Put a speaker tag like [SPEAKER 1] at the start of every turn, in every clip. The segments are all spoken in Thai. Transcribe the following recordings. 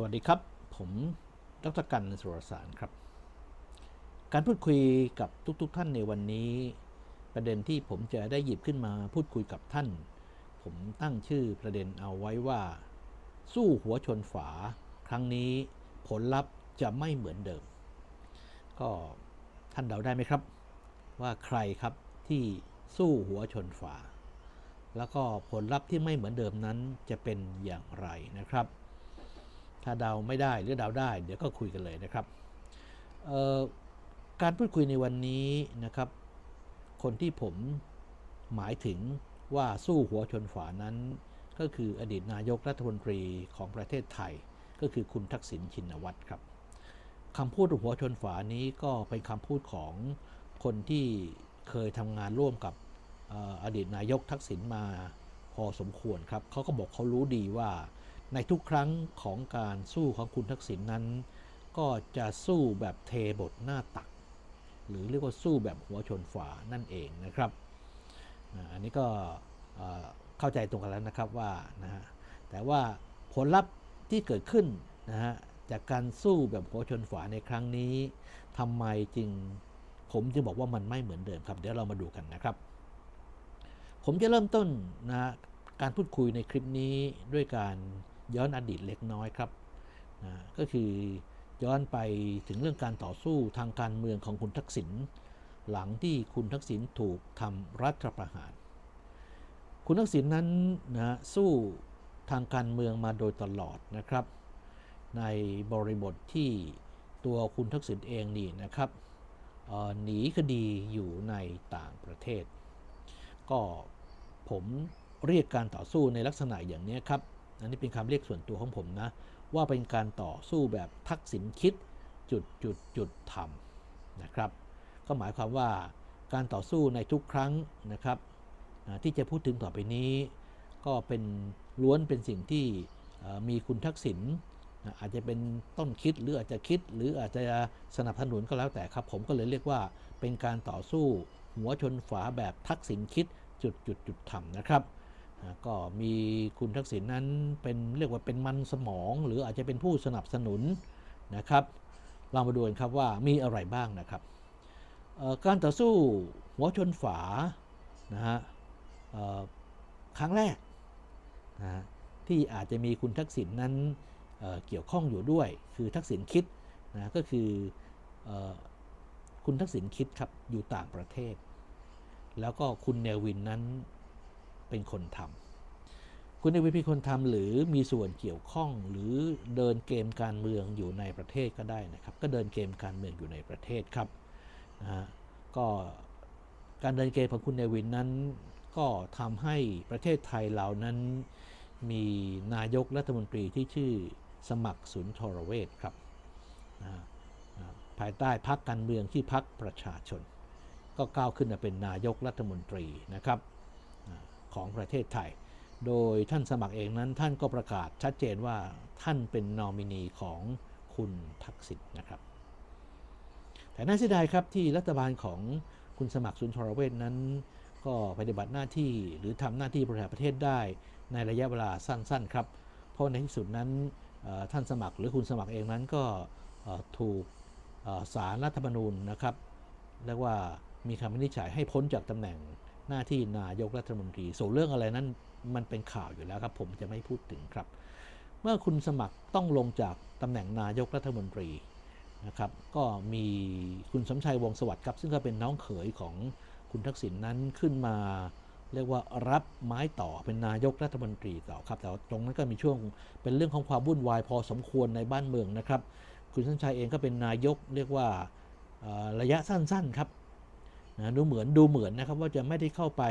[SPEAKER 1] สวัสดีครับ ผมดรกันสุรสารครับ การพูดคุยกับทุกๆทท่านในวันนี้ ประเด็นที่ผมจะได้หยิบขึ้นมาพูดคุยกับท่าน ผมตั้งชื่อประเด็นเอาไว้ว่า สู้หัวชนฝา ครั้งนี้ผลลัพธ์จะไม่เหมือนเดิม ก็ท่านเดาได้ไหมครับ ว่าใครครับที่สู้หัวชนฝา แล้วก็ผลลัพธ์ที่ไม่เหมือนเดิมนั้นจะเป็นอย่างไรนะครับ ถ้าเดาไม่ได้หรือเดาได้ เดี๋ยวก็คุยกันเลยนะครับ การพูดคุยในวันนี้นะครับ คนที่ผมหมายถึงว่าสู้หัวชนฝานั้น ก็คืออดีตนายกรัฐมนตรีของประเทศไทย ก็คือคุณทักษิณชินวัตรครับคำพูดหัวชนฝานี้ก็เป็นคำพูดของคนที่เคยทำงานร่วมกับอออดีตนายกทักษิณมาพอสมควรครับเขาก็บอกเขารู้ดีว่า ในทุกครั้งของการสู้ของคุณทักษิณนนั้น ก็จะสู้แบบเทบทหน้าตัก หรือเรียกว่าสู้แบบหัวชนฝานั่นเองนะครับอันนี้ก็เข้าใจตรงกันแล้วนะครับว่านะฮะแต่ว่าผลลัพธ์ที่เกิดขึ้นนะฮะจากการสู้แบบหัวชนฝาในครั้งนี้ทำไมจึงผมจึงบอกว่ามันไม่เหมือนเดิมครับ เดี๋ยวเรามาดูกันนะครับ ผมจะเริ่มต้นนะการพูดคุยในคลิปนี้ด้วยการ ย้อนอดีตเล็กน้อยครับนะก็คือย้อนไปถึงเรื่องการต่อสู้ทางการเมืองของคุณทักษิณหลังที่คุณทักษิณถูกทำรัฐประหาร คุณทักษิณนั้นนะสู้ทางการเมืองมาโดยตลอดนะครับ ในบริบทที่ตัวคุณทักษิณเองนี่นะครับหนีคดีอยู่ในต่างประเทศ ก็ผมเรียกการต่อสู้ในลักษณะอย่างนี้ครับ อันนี้เป็นคำเรียกส่วนตัวของผมนะ ว่าเป็นการต่อสู้แบบทักษิณคิดจุดจุดจุดทำนะครับ ก็หมายความว่าการต่อสู้ในทุกครั้งนะครับที่จะพูดถึงต่อไปนี้ ก็เป็นล้วนเป็นสิ่งที่มีคุณทักษิณอาจจะเป็นต้นคิดหรืออาจจะคิด หรืออาจจะสนับสนุนก็แล้วแต่ครับ ผมก็เลยเรียกว่าเป็นการต่อสู้หัวชนฝาแบบทักษิณคิดจุดจุดจุดทำนะครับ ก็มีคุณทักษิณนั้นเป็นเรียกว่าเป็นมันสมอง หรืออาจจะเป็นผู้สนับสนุนนะครับเรามาดูกันครับว่ามีอะไรบ้างนะครับการต่อสู้หัวชนฝานะฮะครั้งแรกนะที่อาจจะมีคุณทักษิณนั้นเเกี่ยวข้องอยู่ด้วย คือทักษิณคิดนะก็คือเออคุณทักษิณคิดครับอยู่ต่างประเทศ แล้วก็คุณเนวินนั้น เป็นคนทำคุณเนวินเป็นคนทำหรือมีส่วนเกี่ยวข้องหรือเดินเกมการเมืองอยู่ในประเทศก็ได้นะครับ ก็เดินเกมการเมืองอยู่ในประเทศครับนะฮะก็การเดินเกมของคุณเนวินนั้น ก็ทำให้ประเทศไทยเรานั้นมีนายกรัฐมนตรีที่ชื่อสมัครสุนทรเวชครับนะภายใต้พรรคการเมืองที่พรรคประชาชน ก็ก้าวขึ้นมาเป็นนายกรัฐมนตรีนะครับ ของประเทศไทย โดยท่านสมัครเองนั้นท่านก็ประกาศชัดเจนว่าท่านเป็นนอมินีของคุณทักษิณนะครับ แต่น่าเสียดายครับที่รัฐบาลของคุณสมัครสุนทรเวชนั้น ก็ปฏิบัติหน้าที่หรือทำหน้าที่บริหารประเทศได้ในระยะเวลาสั้นๆครับ เพราะในที่สุดนั้นท่านสมัครหรือคุณสมัครเองนั้นก็ถูกเอ่อศาลรัฐธรรมนูญนะครับเรียกว่ามีคำวินิจฉัยให้พ้นจากตำแหน่ง หน้าที่นายกรัฐมนตรี ส่วนเรื่องอะไรนั้นมันเป็นข่าวอยู่แล้วครับ ผมจะไม่พูดถึงครับ เมื่อคุณสมัครต้องลงจากตำแหน่งนายกรัฐมนตรีนะครับก็มีคุณสมชัยวงสวัสดิ์ครับ ซึ่งก็เป็นน้องเขยของคุณทักษิณนนั้นขึ้นมา เรียกว่ารับไม้ต่อเป็นนายกรัฐมนตรีต่อครับแต่ว่าตรงนั้นก็มีช่วงเป็นเรื่องของความวุ่นวายพอสมควรในบ้านเมืองนะครับ คุณสมชัยเองก็เป็นนายกเรียกว่าระยะสั้นๆครับ นะดูเหมือนดูเหมือนนะครับว่าจะไม่ได้เข้าไป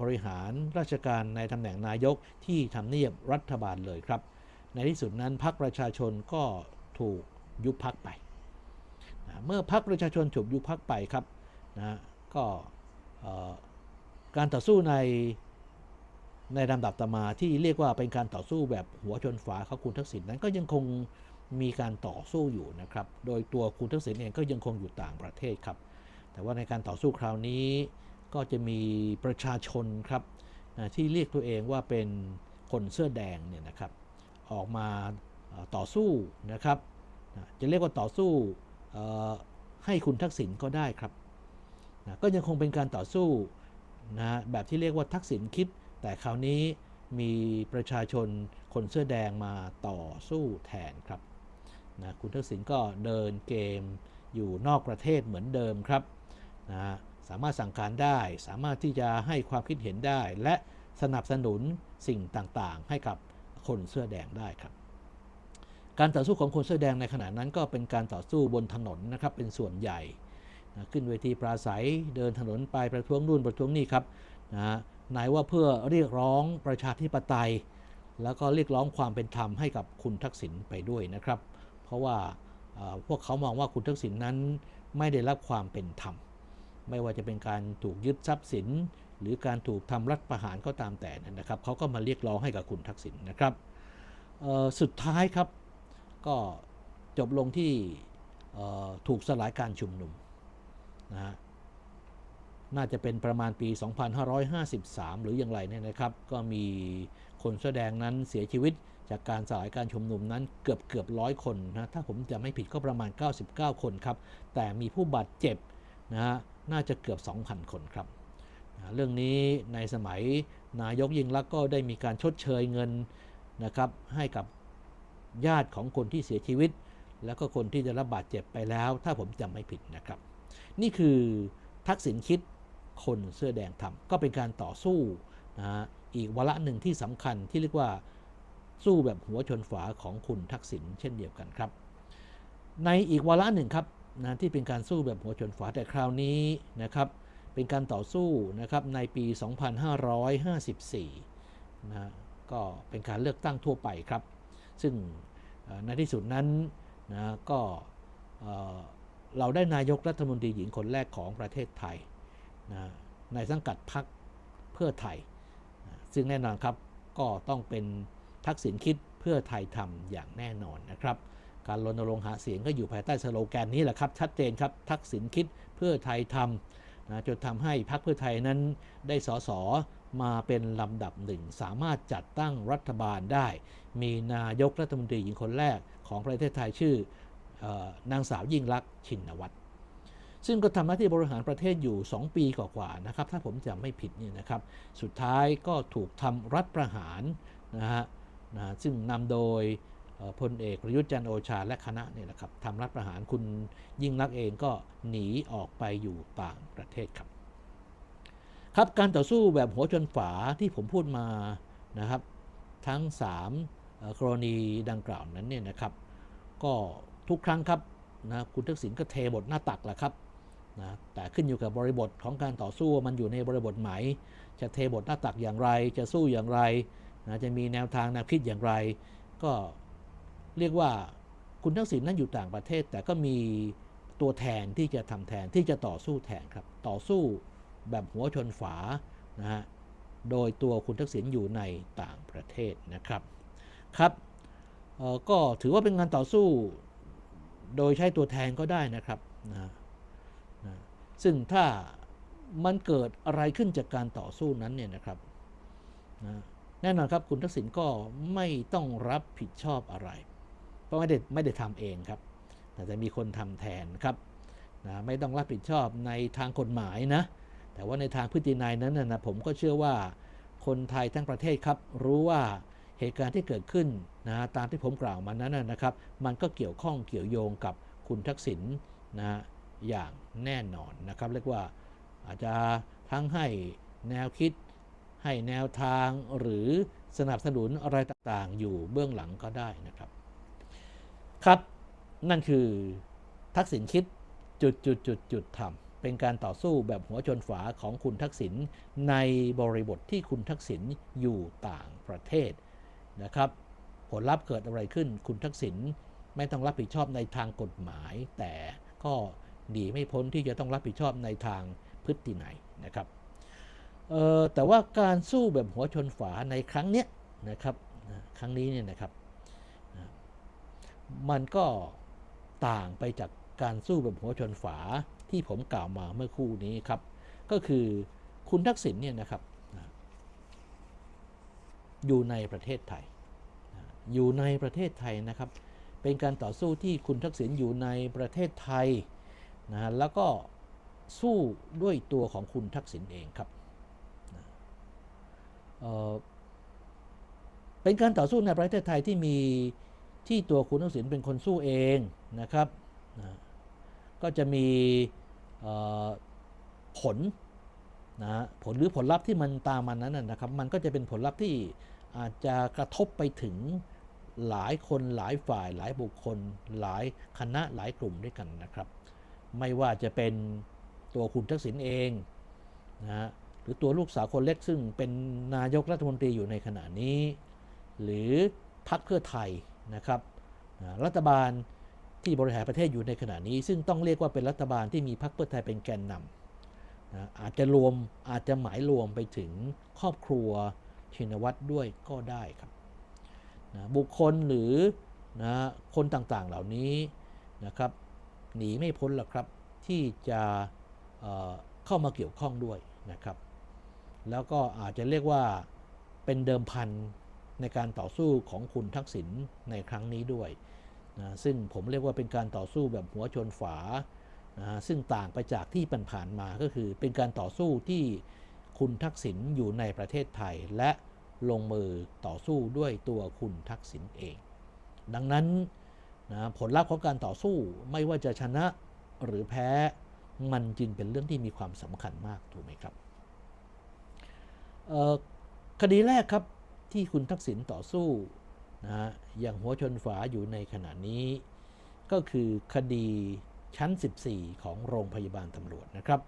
[SPEAKER 1] บริหารราชการในตำแหน่งนายกที่ทำเนียบรัฐบาลเลยครับ ในที่สุดนั้นพรรคประชาชนก็ถูกยุบพักไปนะเมื่อพรรคประชาชนถูกยุบพักไปครับนะก็การต่อสู้ในในลำดับต่อมาที่เรียกว่าเป็นการต่อสู้แบบหัวชนฝาของคุณทักษิณนั้นก็ยังคงมีการต่อสู้อยู่นะครับ โดยตัวคุณทักษิณเองก็ยังคงอยู่ต่างประเทศครับ แต่ว่าในการต่อสู้คราวนี้ก็จะมีประชาชนครับที่เรียกตัวเองว่าเป็นคนเสื้อแดงเนี่ยนะครับออกมาต่อสู้นะครับจะเรียกว่าต่อสู้ให้คุณทักษิณก็ได้ครับนะก็ยังคงเป็นการต่อสู้นะแบบที่เรียกว่าทักษิณคิด แต่คราวนี้มีประชาชนคนเสื้อแดงมาต่อสู้แทนครับนะคุณทักษิณก็เดินเกมอยู่นอกประเทศเหมือนเดิมครับ นะสามารถสั่งการได้ สามารถที่จะให้ความคิดเห็นได้ และสนับสนุนสิ่งต่างๆ ให้กับคนเสื้อแดงได้ครับ การต่อสู้ของคนเสื้อแดงในขณะนั้นก็เป็นการต่อสู้บนถนนนะครับเป็นส่วนใหญ่นะขึ้นเวทีปราศัยเดินถนนไปประท้วงนู่นประท้วงนี่ครับนะไหนว่าเพื่อเรียกร้องประชาธิปไตย แล้วก็เรียกร้องความเป็นธรรมให้กับคุณทักษิณไปด้วยนะครับ เพราะว่าพวกเขามองว่าคุณทักษิณนั้นไม่ได้รับความเป็นธรรม ไม่ว่าจะเป็นการถูกยึดทรัพย์สิน หรือการถูกทำรัฐประหารก็ตามแต่นะครับเขาก็มาเรียกร้องให้กับคุณทักษิณนะครับสุดท้ายครับก็จบลงที่ถูกสลายการชุมนุมนะฮะน่าจะเป็นประมาณปี 2553 หรืออย่างไรเนี่ยนะครับ ก็มีคนแสดงนั้นเสียชีวิตจากการสลายการชุมนุมนั้นเกือบเกือบร้อยคนนะถ้าผมจะไม่ผิดก็ประมาณ 99 คนครับ แต่มีผู้บาดเจ็บนะฮะ น่าจะเกือบ 2,000 คนครับนะเรื่องนี้ในสมัยนายกยิ่งลักษณ์ก็ได้มีการชดเชยเงินนะครับให้กับญาติของคนที่เสียชีวิต แล้วก็คนที่ได้รับบาดเจ็บไปแล้ว ถ้าผมจำไม่ผิดนะครับ นี่คือทักษิณคิดคนเสื้อแดงทำก็เป็นการต่อสู้นะฮะอีกวาระหนึ่งที่สำคัญที่เรียกว่าสู้แบบหัวชนฝาของคุณทักษิณเช่นเดียวกันครับ ในอีกวาระหนึ่งครับ นะที่เป็นการสู้แบบหัวชนฝาแต่คราวนี้นะครับเป็นการต่อสู้นะครับในปี 2554นะก็เป็นการเลือกตั้งทั่วไปครับ ซึ่งในที่สุดนั้นนะก็เอ่อเราได้นายกรัฐมนตรีหญิงคนแรกของประเทศไทยนะในสังกัดพรรคเพื่อไทยนะซึ่งแน่นอนครับก็ต้องเป็นทักษิณคิดเพื่อไทยทำอย่างแน่นอนนะครับ การรณรงค์หาเสียงก็อยู่ภายใต้สโลแกนนี้แหละครับ ชัดเจนครับ ทักษิณคิดเพื่อไทยทำนะจนทำให้พรรคเพื่อไทยนั้นได้สสมาเป็นลำดับหนึ่ง สามารถจัดตั้งรัฐบาลได้ มีนายกรัฐมนตรีหญิงคนแรกของประเทศไทยชื่อออนางสาวยิ่งลักษณ์ชินวัตรซึ่งก็ทำหน้าที่บริหารประเทศอยู่ 2 ปีกว่าๆนะครับ ถ้าผมจำไม่ผิดเนี่ยนะครับ สุดท้ายก็ถูกทำรัฐประหารนะฮะนะซึ่งนำโดย พลเอกประยุทธ์จันโอชาและคณะเนี่ยนะครับทำรัฐประหารคุณยิ่งลักษณ์เองก็หนีออกไปอยู่ต่างประเทศครับ ครับการต่อสู้แบบหัวชนฝาที่ผมพูดมานะครับ ทั้ง 3 กรณีดังกล่าวนั้นเนี่ยนะครับ ก็ทุกครั้งครับนะคุณทักษิณก็เทบทหน้าตักแหละครับนะแต่ขึ้นอยู่กับบริบทของการต่อสู้มันอยู่ในบริบทไหนจะเทบทหน้าตักอย่างไร จะสู้อย่างไรนะจะมีแนวทางแนวคิดอย่างไร ก็ เรียกว่าคุณทักษิณนั้นอยู่ต่างประเทศ แต่ก็มีตัวแทนที่จะทำแทนที่จะต่อสู้แทนครับ ต่อสู้แบบหัวชนฝานะฮะโดยตัวคุณทักษิณอยู่ในต่างประเทศนะครับครับเออก็ถือว่าเป็นงานต่อสู้โดยใช้ตัวแทนก็ได้นะครับนะนะซึ่งถ้ามันเกิดอะไรขึ้นจากการต่อสู้นั้นเนี่ยนะครับนะแน่นอนครับคุณทักษิณก็ไม่ต้องรับผิดชอบอะไร เพราะไม่ได้ไม่ได้ทำเองครับ แต่จะมีคนทำแทนครับนะไม่ต้องรับผิดชอบในทางกฎหมายนะ แต่ว่าในทางพฤตินัยนั้นนะผมก็เชื่อว่าคนไทยทั้งประเทศครับ รู้ว่าเหตุการณ์ที่เกิดขึ้นนะตามที่ผมกล่าวมานั้นนะนะครับ มันก็เกี่ยวข้องเกี่ยวโยงกับคุณทักษิณนะอย่างแน่นอนนะครับ เรียกว่าอาจจะทั้งให้แนวคิดให้แนวทางหรือสนับสนุนอะไรต่างๆ อยู่เบื้องหลังก็ได้นะครับ ครับนั่นคือทักษิณคิดจุดจุดจุดจุดทำเป็นการต่อสู้แบบหัวชนฝาของคุณทักษิณในบริบทที่คุณทักษิณอยู่ต่างประเทศนะครับ ผลลัพธ์เกิดอะไรขึ้น คุณทักษิณไม่ต้องรับผิดชอบในทางกฎหมาย แต่ก็หนีไม่พ้นที่จะต้องรับผิดชอบในทางพฤตินัยนะครับแต่ว่าการสู้แบบหัวชนฝาในครั้งเนี้ยนะครับครั้งนี้เนี่ยนะครับ มันก็ต่างไปจากการสู้แบบหัวชนฝาที่ผมกล่าวมาเมื่อคู่นี้ครับ ก็คือคุณทักษิณเนี่ยนะครับ อยู่ในประเทศไทย อยู่ในประเทศไทยนะครับ เป็นการต่อสู้ที่คุณทักษิณอยู่ในประเทศไทยนะฮะแล้วก็สู้ด้วยตัวของคุณทักษิณเองครับเเป็นการต่อสู้ในประเทศไทยที่มี ที่ตัวคุณทักษิณเป็นคนสู้เองนะครับนะก็จะมีผลนะผลหรือผลลัพธ์ที่มันตามมันนั้นนะครับ มันก็จะเป็นผลลัพธ์ที่อาจจะกระทบไปถึงหลายคนหลายฝ่าย หลายบุคคล หลายคณะหลายกลุ่มด้วยกันนะครับ ไม่ว่าจะเป็นตัวคุณทักษิณเองนะฮะหรือตัวลูกสาวคนเล็กซึ่งเป็นนายกรัฐมนตรีอยู่ในขณะนี้ หรือพรรคเพื่อไทย นะครับรัฐบาลที่บริหารประเทศอยู่ในขณะนี้ ซึ่งต้องเรียกว่าเป็นรัฐบาลที่มีพรรคเพื่อไทยเป็นแกนนำนะอาจจะรวมอาจจะหมายรวมไปถึงครอบครัวชินวัตรด้วยก็ได้ครับนะบุคคลหรือนะคนต่างๆเหล่านี้นะครับหนีไม่พ้นหรอกครับที่จะเเข้ามาเกี่ยวข้องด้วยนะครับ แล้วก็อาจจะเรียกว่าเป็นเดิมพัน ในการต่อสู้ของคุณทักษิณในครั้งนี้ด้วยนะซึ่งผมเรียกว่าเป็นการต่อสู้แบบหัวชนฝานะซึ่งต่างไปจากที่ผ่านๆมาก็คือเป็นการต่อสู้ที่คุณทักษิณอยู่ในประเทศไทย และลงมือต่อสู้ด้วยตัวคุณทักษิณเอง ดังนั้นนะผลลัพธ์ของการต่อสู้ไม่ว่าจะชนะหรือแพ้มันจึงเป็นเรื่องที่มีความสำคัญมากถูกไหมครับคดีแรกครับ ที่คุณทักษิณต่อสู้นะฮะอย่างหัวชนฝาอยู่ในขณะนี้ ก็คือคดีชั้น 14 ของโรงพยาบาลตำรวจนะครับ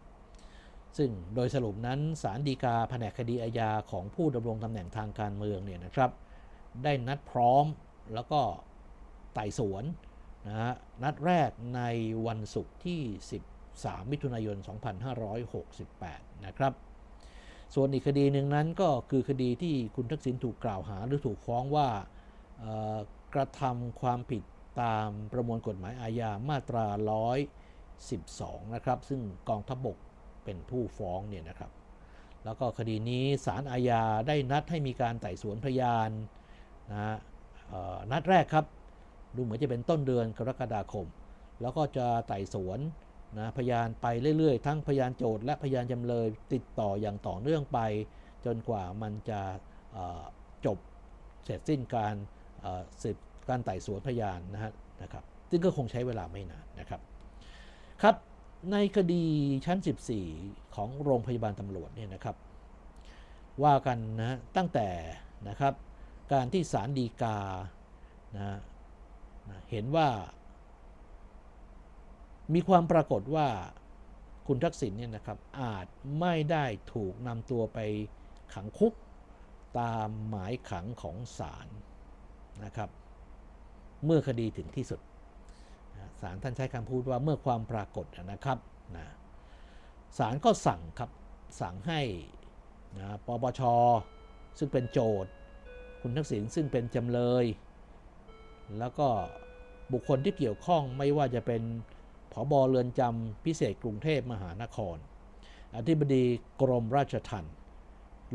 [SPEAKER 1] ซึ่งโดยสรุปนั้นศาลฎีกาแผนกคดีอาญาของผู้ดำรงตำแหน่งทางการเมืองเนี่ยนะครับ ได้นัดพร้อมแล้วก็ไต่สวนนะฮะนัดแรกในวันศุกร์ที่ 13 มิถุนายน 2568 นะครับ ส่วนอีกคดีหนึ่งนั้นก็คือคดีที่คุณทักษิณถูกกล่าวหาหรือถูกฟ้องว่ากระทำความผิดตามประมวลกฎหมายอาญามาตรา 112 นะครับ ซึ่งกองทัพบกเป็นผู้ฟ้องเนี่ยนะครับ แล้วก็คดีนี้ศาลอาญาได้นัดให้มีการไต่สวนพยานนะฮะนัดแรกครับ ดูเหมือนจะเป็นต้นเดือนกรกฎาคม แล้วก็จะไต่สวน นะพยานไปเรื่อยๆ ทั้งพยานโจทย์และพยานจำเลยติดต่ออย่างต่อเนื่องไป จนกว่ามันจะจบเสร็จสิ้นการสืบการไต่สวนพยานนะฮะนะครับซึ่งก็คงใช้เวลาไม่นานนะครับครับในคดีชั้น 14 ของโรงพยาบาลตำรวจเนี่ยนะครับ ว่ากันนะตั้งแต่นะครับการที่ศาลฎีกานะนะเห็นว่า มีความปรากฏว่าคุณทักษิณเนี่ยนะครับอาจไม่ได้ถูกนำตัวไปขังคุกตามหมายขังของศาลนะครับ เมื่อคดีถึงที่สุดศาลท่านใช้คำพูดว่าเมื่อความปรากฏนะครับนะศาลก็สั่งครับสั่งให้นะปปชซึ่งเป็นโจทย์คุณทักษิณซึ่งเป็นจำเลย แล้วก็บุคคลที่เกี่ยวข้องไม่ว่าจะเป็น ผบเรือนจำพิเศษกรุงเทพมหานคร อธิบดีกรมราชทัณฑ์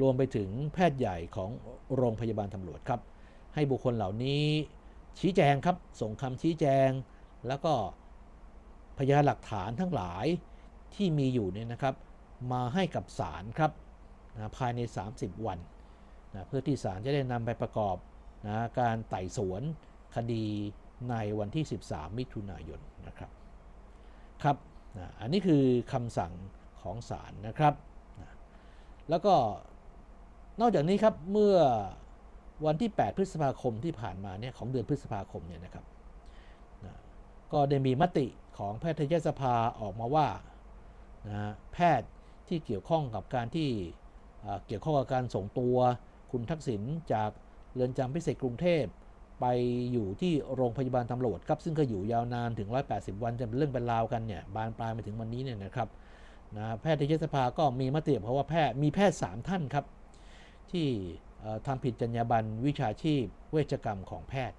[SPEAKER 1] รวมไปถึงแพทย์ใหญ่ของโรงพยาบาลตำรวจครับ ให้บุคคลเหล่านี้ชี้แจงครับ ส่งคำชี้แจง แล้วก็พยานหลักฐานทั้งหลายที่มีอยู่เนี่ยนะครับ มาให้กับศาลครับนะภายใน 30 วันนะเพื่อที่ศาลจะได้นำไปประกอบนะการไต่สวนคดีในวันที่ 13 มิถุนายนนะครับ ครับนะอันนี้คือคำสั่งของศาลนะครับนะแล้วก็นอกจากนี้ครับเมื่อวันที่ 8 พฤษภาคมที่ผ่านมาเนี่ยของเดือนพฤษภาคมเนี่ยนะครับนะก็ได้มีมติของแพทยสภาออกมาว่านะแพทย์ที่เกี่ยวข้องกับการที่เอ่อเกี่ยวข้องกับการส่งตัวคุณทักษิณจากเรือนจำพิเศษกรุงเทพ ไปอยู่ที่โรงพยาบาลตำรวจครับซึ่งก็อยู่ยาวนานถึง 180 วันจะเป็นเรื่องเป็นราวกันเนี่ยบานปลายมาถึงวันนี้เนี่ยนะครับนะแพทยสภาก็มีมติเพราะว่าแพทย์มีแพทย์ 3 ท่านครับ ที่ทำผิดจรรยาบรรณวิชาชีพเวชกรรมของแพทย์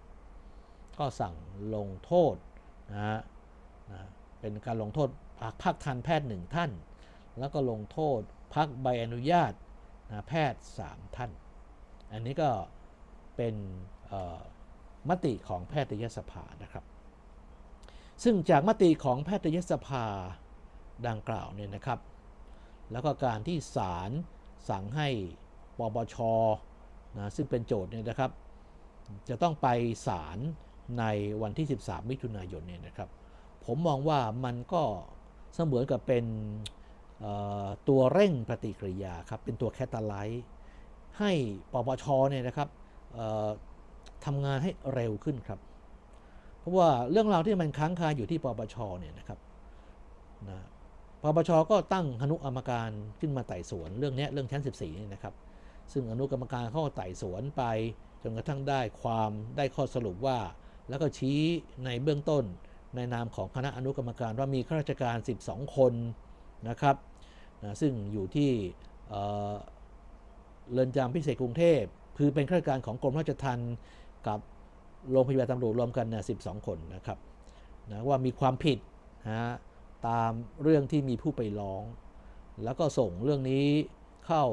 [SPEAKER 1] ก็สั่งลงโทษนะฮะนะเป็นการลงโทษพักพักทันแพทย์หนึ่งท่าน แล้วก็ลงโทษพักใบอนุญาตนะแพทย์ 3 ท่าน อันนี้ก็เป็นเอ่อ มติของแพทยสภานะครับ ซึ่งจากมติของแพทยสภาดังกล่าวเนี่ยนะครับ แล้วก็การที่ศาลสั่งให้ปปชนะซึ่งเป็นโจทย์เนี่ยนะครับ จะต้องไปศาลในวันที่ 13 มิถุนายนเนี่ยนะครับ ผมมองว่ามันก็เสมือนกับเป็นตัวเร่งปฏิกิริยาครับ เป็นตัวแคตตาไลท์ให้ปปชเนี่ยนะครับ ทำงานให้เร็วขึ้นครับ เพราะว่าเรื่องราวที่มันค้างคาอยู่ที่ปปชเนี่ยนะครับนะปปชก็ตั้งอนุกรรมการขึ้นมาไต่สวนเรื่องนี้เรื่องชั้น 14นี่นะครับ ซึ่งอนุกรรมการเขาไต่สวนไปจนกระทั่งได้ความได้ข้อสรุปว่า แล้วก็ชี้ในเบื้องต้นในนามของคณะอนุกรรมการว่ามีข้าราชการ 12 คนนะครับนะซึ่งอยู่ที่เรือนจำพิเศษกรุงเทพคือเป็นข้าราชการของกรมราชทัณฑ์ กับโรงพยาบาลตำรวจรวมกันนี่ย12 คนนะครับนะว่ามีความผิดนะฮะตามเรื่องที่มีผู้ไปร้อง แล้วก็ส่งเรื่องนี้เข้า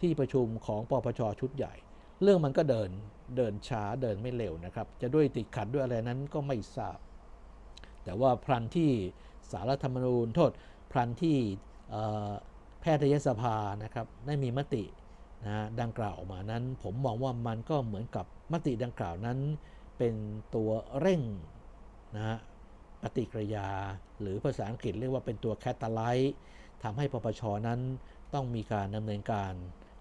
[SPEAKER 1] ที่ประชุมของปปชชุดใหญ่ เรื่องมันก็เดินเดินช้าเดินไม่เร็วนะครับ จะด้วยติดขัดด้วยอะไรนั้นก็ไม่ทราบ แต่ว่าพลันที่สารธรรมนูญโทษพลันที่แพทยสภานะครับได้มีมติ นะดังกล่าวออกมานั้น ผมมองว่ามันก็เหมือนกับมติดังกล่าวนั้น เป็นตัวเร่งนะปฏิกิริยา หรือภาษาอังกฤษเรียกว่าเป็นตัวแคตตาไลท์ทำให้ปปชนั้นต้องมีการดำเนินการ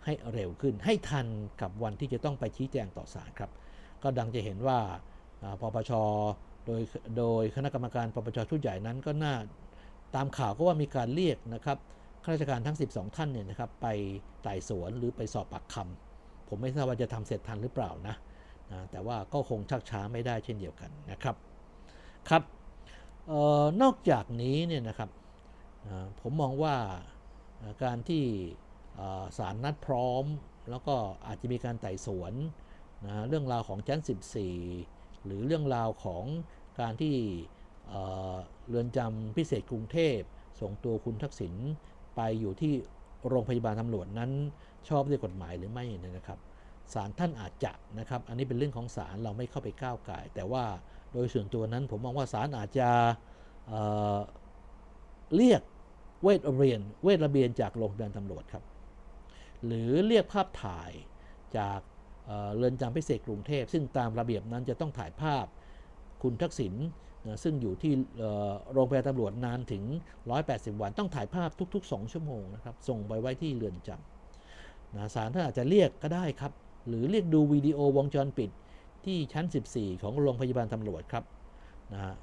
[SPEAKER 1] ให้เร็วขึ้น ให้ทันกับวันที่จะต้องไปชี้แจงต่อศาลครับ ก็ดังจะเห็นว่าอ่าปปชโดยโดยคณะกรรมการปปชชุดใหญ่นั้นก็น่าตามข่าวก็ว่ามีการเรียกนะครับ ข้าราชการทั้ง 12 ท่านเนี่ยนะครับไปไต่สวนหรือไปสอบปากคำผมไม่ทราบว่าจะทำเสร็จทันหรือเปล่านะนะแต่ว่าก็คงชักช้าไม่ได้เช่นเดียวกันนะครับครับออนอกจากนี้เนี่ยนะครับผมมองว่าการที่อ่าศาลนัดพร้อม แล้วก็อาจจะมีการไต่สวนนะเรื่องราวของชั้น 14 หรือเรื่องราวของการที่เรือนจำพิเศษกรุงเทพส่งตัวคุณทักษิณ ไปอยู่ที่โรงพยาบาลตำรวจนั้นชอบด้วยกฎหมายหรือไม่นยนะครับศาลท่านอาจจะนะครับ อันนี้เป็นเรื่องของศาลเราไม่เข้าไปก้าวไก่แต่ว่าโดยส่วนตัวนั้นผมมองว่าศาลอาจจะเเรียกเวทระเบียนเวทระเบียนจากโรงพยาบาลตำรวจครับ หรือเรียกภาพถ่ายจากเอ่อเรือนจำพิเศษกรุงเทพ ซึ่งตามระเบียบนั้นจะต้องถ่ายภาพคุณทักษิณ นะซึ่งอยู่ที่โรงพยาบาลตำรวจนานถึง 180 วันต้องถ่ายภาพทุก ๆ 2 ชั่วโมงนะครับ ส่งไปไว้ที่เรือนจำนะศาลท่านอาจจะเรียกก็ได้ครับ หรือเรียกดูวิดีโอวงจรปิดที่ชั้น 14 ของโรงพยาบาลตำรวจครับนะฮะ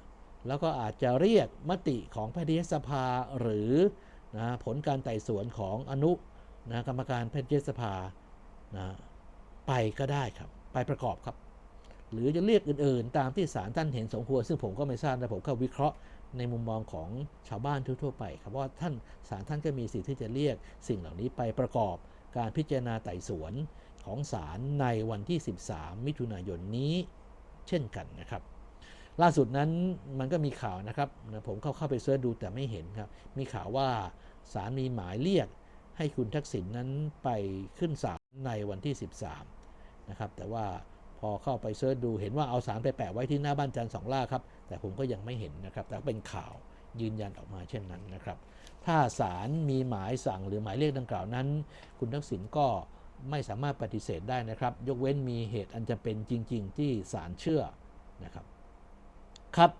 [SPEAKER 1] แล้วก็อาจจะเรียกมติของแพทยสภาหรือนะผลการไต่สวนของอนุนะกรรมการแพทยสภานะไปก็ได้ครับ ไปประกอบครับ หรือจะเรียกอื่นๆ ตามที่ศาลท่านเห็นสมควรซึ่งผมก็ไม่ทราบนะผมก็วิเคราะห์ในมุมมองของชาวบ้านทั่วๆไปครับว่าท่านศาลท่านก็มีสิทธิ์ที่จะเรียกสิ่งเหล่านี้ไปประกอบการพิจารณาไต่สวนของศาลในวันที่ 13 มิถุนายนนี้เช่นกันนะครับ ล่าสุดนั้นมันก็มีข่าวนะครับนะผมเข้าเข้าไปเสิร์ชดูแต่ไม่เห็นครับ มีข่าวว่าศาลมีหมายเรียกให้คุณทักษิณนนั้นไปขึ้นศาลในวันที่ 13 นะครับ แต่ว่า พอเข้าไปเสิร์ชดูเห็นว่าเอาสารไปแปะไว้ที่หน้าบ้านจันทร์สองล่าครับ แต่ผมก็ยังไม่เห็นนะครับ แต่เป็นข่าวยืนยันออกมาเช่นนั้นนะครับ ถ้าศาลมีหมายสั่งหรือหมายเรียกดังกล่าวนั้น คุณทักษิณก็ไม่สามารถปฏิเสธได้นะครับ ยกเว้นมีเหตุอันจะเป็นจริง ๆ ที่ศาลเชื่อนะครับครับ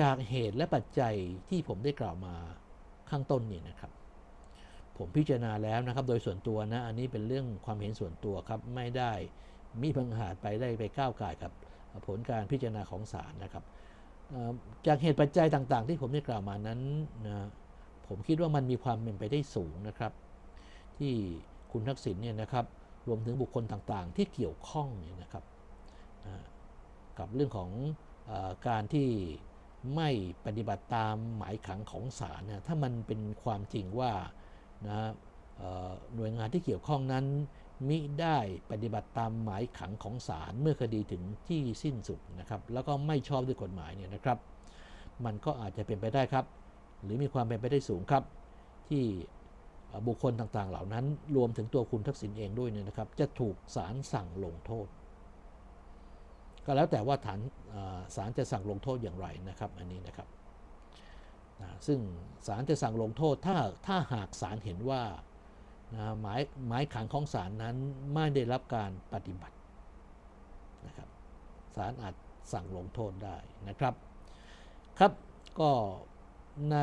[SPEAKER 1] จากเหตุและปัจจัยที่ผมได้กล่าวมาข้างต้นนี่นะครับ ผมพิจารณาแล้วนะครับ โดยส่วนตัวนะ อันนี้เป็นเรื่องความเห็นส่วนตัวครับ ไม่ได้มีพังหาดไปได้ไปก้าวไก่กับผลการพิจารณาของศาลนะครับจากเหตุปัจจัยต่างๆ ที่ผมได้กล่าวมานั้นนะผมคิดว่ามันมีความเป็นไปได้สูงนะครับ ที่คุณทักษิณเนี่ยนะครับรวมถึงบุคคลต่างๆ ที่เกี่ยวข้องเนี่ยนะครับกับเรื่องของออการที่ไม่ปฏิบัติตามหมายขังของศาลเนี่ยถ้ามันเป็นความจริงว่า นะหน่วยงานที่เกี่ยวข้องนั้นมิได้ปฏิบัติตามหมายขังของศาลเมื่อคดีถึงที่สิ้นสุดนะครับ แล้วก็ไม่ชอบด้วยกฎหมายเนี่ยนะครับ มันก็อาจจะเป็นไปได้ครับ หรือมีความเป็นไปได้สูงครับ ที่บุคคลต่างๆ เหล่านั้น รวมถึงตัวคุณทักษิณเองด้วยเนี่ยนะครับ จะถูกศาลสั่งลงโทษ ก็แล้วแต่ว่าฐานศาลจะสั่งลงโทษอย่างไรนะครับ อันนี้นะครับ นะซึ่งศาลจะสั่งลงโทษถ้าถ้าหากศาลเห็นว่านะหมายหมายขังของศาลนั้นไม่ได้รับการปฏิบัตินะครับศาลอาจสั่งลงโทษได้นะครับครับก็ใน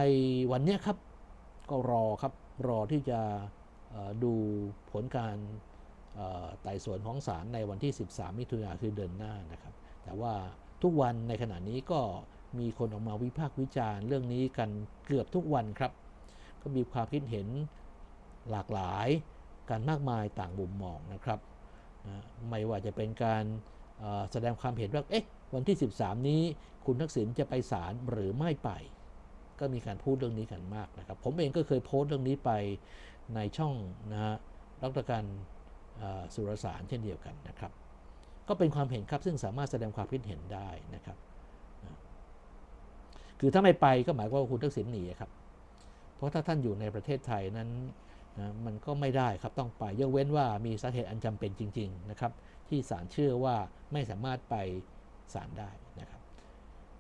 [SPEAKER 1] วันนี้ครับก็รอครับรอที่จะดูผลการไต่สวนของศาลในวันที่ 13 มิถุนายนคือเดือนหน้านะครับ แต่ว่าทุกวันในขณะนี้ก็ มีคนออกมาวิพากษ์วิจารณ์เรื่องนี้กันเกือบทุกวันครับ ก็มีความคิดเห็นหลากหลายการมากมายต่างมุมมองนะครับนะไม่ว่าจะเป็นการแสดงความเห็นว่าเอ๊ะวันที่ 13 นี้คุณทักษิณจะไปศาลหรือไม่ไป ก็มีการพูดเรื่องนี้กันมากนะครับ ผมเองก็เคยโพสต์เรื่องนี้ไปในช่องนะฮะดรการสุรสารเช่นเดียวกันนะครับ ก็เป็นความเห็นครับซึ่งสามารถแสดงความคิดเห็นได้นะครับ คือถ้าไม่ไปก็หมายความว่าคุณทักษิณหนีครับ เพราะถ้าท่านอยู่ในประเทศไทยนั้นนะมันก็ไม่ได้ครับต้องไปยกเว้นว่ามีสาเหตุอันจำเป็นจริง ๆนะครับ ที่ศาลเชื่อว่าไม่สามารถไปศาลได้นะครับ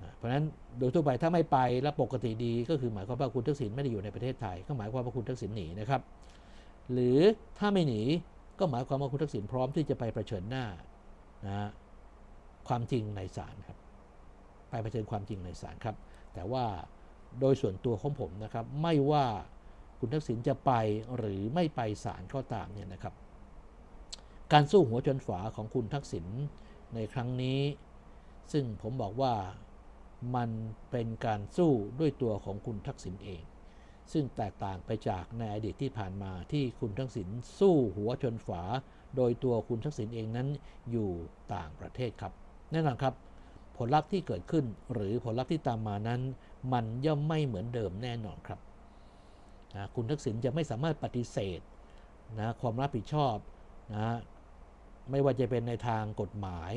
[SPEAKER 1] นะเพราะฉะนั้นโดยทั่วไปถ้าไม่ไปแล้วปกติดีก็คือหมายความว่าคุณทักษิณไม่ได้อยู่ในประเทศไทย ก็หมายความว่าคุณทักษิณหนีนะครับ หรือถ้าไม่หนีก็หมายความว่าคุณทักษิณพร้อมที่จะไปเผชิญหน้านะฮะความจริงในศาลครับ ไปเผชิญความจริงในศาลครับ แต่ว่าโดยส่วนตัวของผมนะครับ ไม่ว่าคุณทักษิณจะไปหรือไม่ไปศาลก็ตามเนี่ยนะครับ การสู้หัวจนฝาของคุณทักษิณในครั้งนี้ ซึ่งผมบอกว่ามันเป็นการสู้ด้วยตัวของคุณทักษิณเอง ซึ่งแตกต่างไปจากในอดีตที่ผ่านมาที่คุณทักษิณสู้หัวชนฝา โดยตัวคุณทักษิณเองนั้นอยู่ต่างประเทศครับ แน่นอนครับ ลลัพธ์ที่เกิดขึ้น หรือผลลัพธ์ที่ตามมานั้น มันย่อมไม่เหมือนเดิมแน่นอนครับนะคุณทักษิณจะไม่สามารถปฏิเสธนะความรับผิดชอบนะไม่ว่าจะเป็นในทางกฎหมาย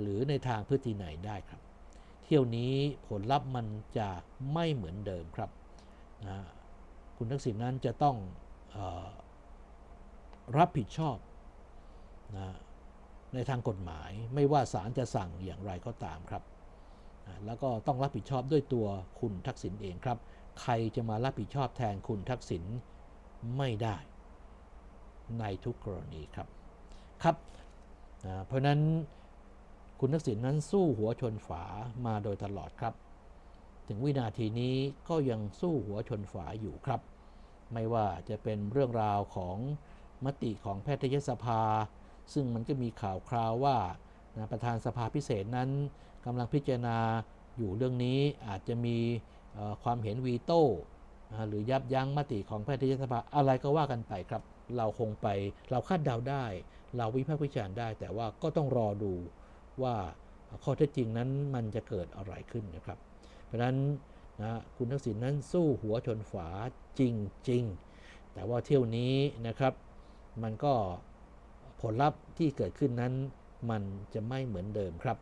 [SPEAKER 1] หรือในทางพฤติไหนได้ครับ เที่ยวนี้ผลลัพธ์มันจะไม่เหมือนเดิมครับนะคุณทักษิณนั้นจะต้องออรับผิดชอบนะ ในทางกฎหมาย ไม่ว่าศาลจะสั่งอย่างไรก็ตามครับ แล้วก็ต้องรับผิดชอบด้วยตัวคุณทักษิณเองครับ ใครจะมารับผิดชอบแทนคุณทักษิณไม่ได้ ในทุกกรณีครับครับเพราะฉะนั้นคุณทักษิณนั้นสู้หัวชนฝามาโดยตลอดครับ ถึงวินาทีนี้ก็ยังสู้หัวชนฝาอยู่ครับ ไม่ว่าจะเป็นเรื่องราวของมติของแพทยสภา ซึ่งมันก็มีข่าวคราวว่านะประธานสภาพิเศษนั้นกำลังพิจารณาอยู่เรื่องนี้อาจจะมีความเห็นวีโต้หรือยับยั้งมติของแพทยสภาอะไรก็ว่ากันไปครับ เราคงไปเราคาดเดาได้ เราวิพากษ์วิจารณ์ได้ แต่ว่าก็ต้องรอดูว่าข้อเท็จจริงนั้นมันจะเกิดอะไรขึ้นนะครับ เพราะฉะนั้นนะคุณทักษิณนั้นสู้หัวชนฝาจริง ๆ แต่ว่าเที่ยวนี้นะครับ มันก็ ผลลัพธ์ที่เกิดขึ้นนั้นมันจะไม่เหมือนเดิมครับ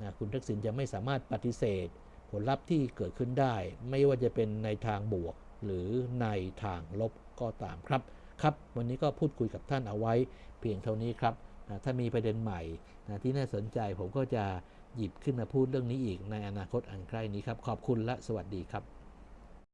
[SPEAKER 1] นะคุณทักษิณจะไม่สามารถปฏิเสธ ผลลัพธ์ที่เกิดขึ้นได้ ไม่ว่าจะเป็นในทางบวก หรือในทางลบก็ตามครับ ครับวันนี้ก็พูดคุยกับท่านเอาไว้เพียงเท่านี้ครับนะถ้ามีประเด็นใหม่นะที่น่าสนใจผมก็จะหยิบขึ้นมาพูดเรื่องนี้อีกในอนาคตอันใกล้นี้ครับ ขอบคุณและสวัสดีครับ